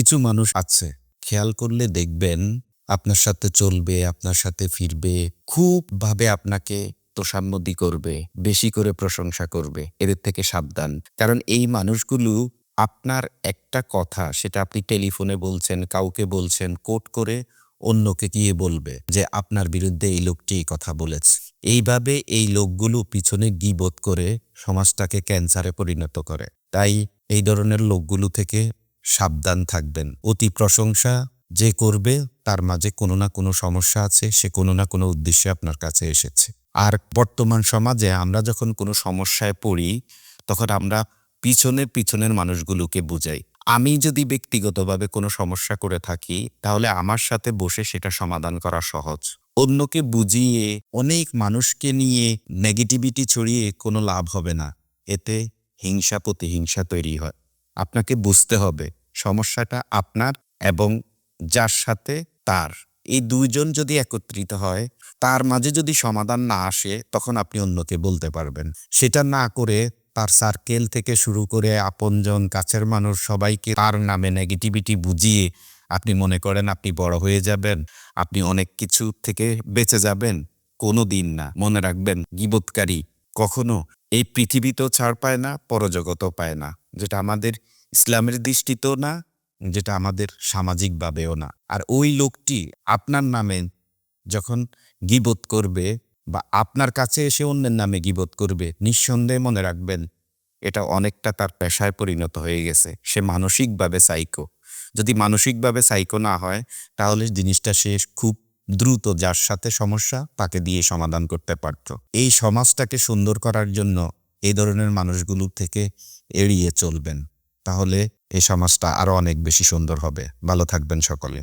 কিছু মানুষ আছে। খেয়াল করলে দেখবেন আপনার সাথে চলবে, আপনার সাথে ফিরবে, খুব ভাবে আপনাকে তোষামদি করবে, বেশি করে প্রশংসা করবে, এদের থেকে সাবধান। কারণ এই মানুষগুলো আপনার একটা কথা, সেটা আপনি টেলিফোনে বলছেন, কাউকে বলছেন, কোট করে অন্যকে গিয়ে বলবে যে, আপনার বিরুদ্ধে এই লোকটি এই কথা বলেছে। এইভাবে এই লোকগুলো পিছনে গিবোধ করে সমাজটাকে ক্যান্সারে পরিণত করে। তাই এই ধরনের লোকগুলো থেকে সাবধান থাকবেন। অতি প্রশংসা যে করবে, তার মাঝে কোনো না কোনো সমস্যা আছে, সে কোনো না কোনো উদ্দেশ্যে আপনার কাছে এসেছে। আর বর্তমান সমাজে আমরা যখন কোনো সমস্যায় পড়ি, তখন আমরা পিছনের পিছনের মানুষগুলোকে বুঝাই। আমি যদি ব্যক্তিগতভাবে কোনো সমস্যা করে থাকি, তাহলে আমার সাথে বসে সেটা সমাধান করা সহজ। অন্যকে বুঝিয়ে, অনেক মানুষকে নিয়ে নেগেটিভিটি ছড়িয়ে কোনো লাভ হবে না। এতে হিংসা প্রতিহিংসা তৈরি হয়। আপনাকে বুঝতে হবে। সমস্যাটা আপনার এবং যার সাথে তার। এই দুইজন যদি একত্রিত হয়, তার মাঝে যদি সমাধান না আসে, তখন আপনি অন্যকে বলতে পারবেন। সেটা না করে তার সার্কেল থেকে শুরু করে আপনজন, কাছের মানুষ সবাইকে তার নামে নেগেটিভিটি বুঝিয়ে আপনি মনে করেন আপনি বড় হয়ে যাবেন, আপনি অনেক কিছু থেকে বেঁচে যাবেন, কোনো দিন না। মনে রাখবেন, গিবোধকারী কখনো। এই পৃথিবীতেও ছাড় পায় না পরজগতও পায় না, যেটা আমাদের ইসলামের দৃষ্টিতেও না, যেটা আমাদের সামাজিকভাবেও না। আর ওই লোকটি আপনার নামে যখন গিবোধ করবে বা আপনার কাছে এসে অন্যের নামে গিবোধ করবে, নিঃসন্দেহে মনে রাখবেন, এটা অনেকটা তার পেশায় পরিণত হয়ে গেছে। সে মানসিকভাবে সাইকো যদি মানসিকভাবে সাইকো না হয়, তাহলে জিনিসটা সে খুব দ্রুত যার সাথে সমস্যা, তাকে দিয়ে সমাধান করতে পারত। এই সমাজটাকে সুন্দর করার জন্য এই ধরনের মানুষগুলো থেকে এড়িয়ে চলবেন। তাহলে এই সমাজটা আরও অনেক বেশি সুন্দর হবে। ভালো থাকবেন সকলে।